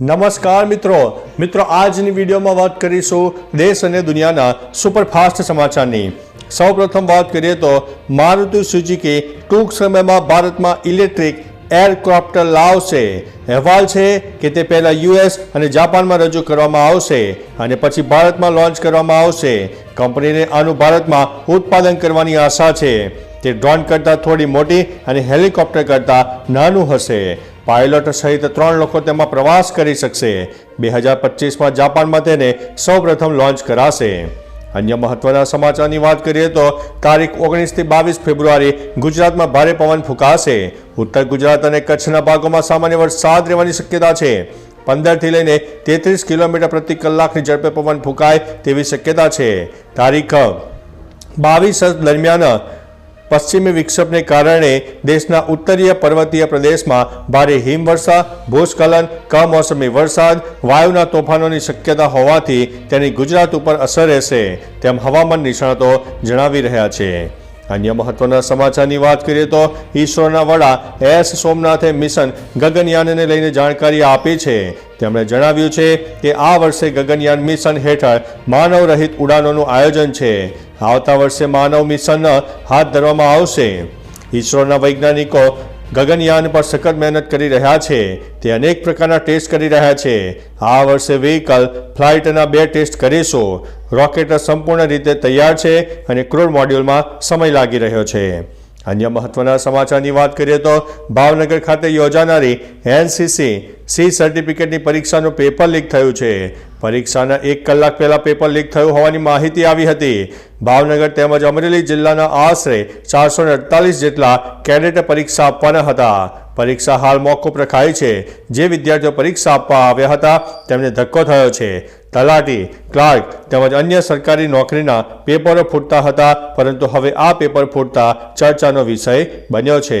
નમસ્કાર મિત્રો. મિત્રો, આજની વિડીયોમાં વાત કરીશું દેશ અને દુનિયાના સુપરફાસ્ટ સમાચારની. સૌપ્રથમ વાત કરીએ તો મારુતિ સુઝુકી ટૂંક સમયમાં ભારતમાં ઇલેક્ટ્રિક એરક્રાફ્ટ લાવશે. અહેવાલ છે કે તે પહેલાં યુએસ અને જાપાનમાં રજૂ કરવામાં આવશે અને પછી ભારતમાં લોન્ચ કરવામાં આવશે. કંપનીને આનું ભારતમાં ઉત્પાદન કરવાની આશા છે. તે ડ્રોન કરતાં થોડી મોટી અને હેલિકોપ્ટર કરતાં નાનું હશે. પાયલોટ સહિત ત્રણ લોકો તેમાં પ્રવાસ કરી શકશે. બે હજાર પચીસમાં જાપાનમાં તેને સૌપ્રથમ લોન્ચ કરાશે. અન્ય મહત્વના સમાચારની વાત કરીએ તો તારીખ ઓગણીસથી બાવીસ ફેબ્રુઆરી ગુજરાતમાં ભારે પવન ફૂંકાશે. ઉત્તર ગુજરાત અને કચ્છના ભાગોમાં સામાન્ય વરસાદ રહેવાની શક્યતા છે. પંદરથી લઈને તેત્રીસ કિલોમીટર પ્રતિ કલાકની ઝડપે પવન ફૂંકાય તેવી શક્યતા છે. તારીખ બાવીસ દરમિયાન પશ્ચિમી વિક્ષેપને કારણે દેશના ઉત્તરીય પર્વતીય પ્રદેશમાં ભારે હિમવર્ષા, ભૂસ્ખલન, કમોસમી વરસાદ, વાયુના તોફાનોની શક્યતા હોવાથી તેની ગુજરાત ઉપર અસર રહેશે તેમ હવામાન નિષ્ણાતો જણાવી રહ્યા છે. અન્ય મહત્વના સમાચારની વાત કરીએ તો ઈસરોના વડા એસ સોમનાથે મિશન ગગનયાનને લઈને જાણકારી આપી છે તેમણે જણાવ્યું છે કે આ વર્ષે ગગનયાન મિશન હેઠળ માનવ રહિત ઉડાનોનું આયોજન છે. આવતા વર્ષે માનવ મિશન હાથ ધરવામાં આવશે. ઈસરોના વૈજ્ઞાનિકો ગગનયાન પર સખત મહેનત કરી રહ્યા છે. તે અનેક પ્રકારના ટેસ્ટ કરી રહ્યા છે. આ વર્ષે વ્હીકલ, ફ્લાઇટના બે ટેસ્ટ કરીશું. રોકેટ સંપૂર્ણ રીતે તૈયાર છે અને ક્રૂડ મોડ્યુલમાં સમય લાગી રહ્યો છે. અન્ય મહત્વના સમાચારની વાત કરીએ તો ભાવનગર ખાતે યોજાનારી એનસીસી સી સર્ટિફિકેટની પરીક્ષાનું પેપર લીક થયું છે. પરીક્ષાના એક કલાક પહેલા પેપર લીક થયું હોવાની માહિતી આવી હતી. ભાવનગર તેમજ અમરેલી જિલ્લાના આશરે ચારસો જેટલા કેડેટ પરીક્ષા આપવાના હતા. પરીક્ષા હાલ મોકૂફ રખાઈ છે. જે વિદ્યાર્થીઓ પરીક્ષા આપવા આવ્યા હતા, તેમને ધક્કો થયો છે. તલાટી, ક્લાર્ક તેમજ અન્ય સરકારી નોકરીના પેપરો ફૂટતા હતા, પરંતુ હવે આ પેપર ફૂટતા ચર્ચાનો વિષય બન્યો છે.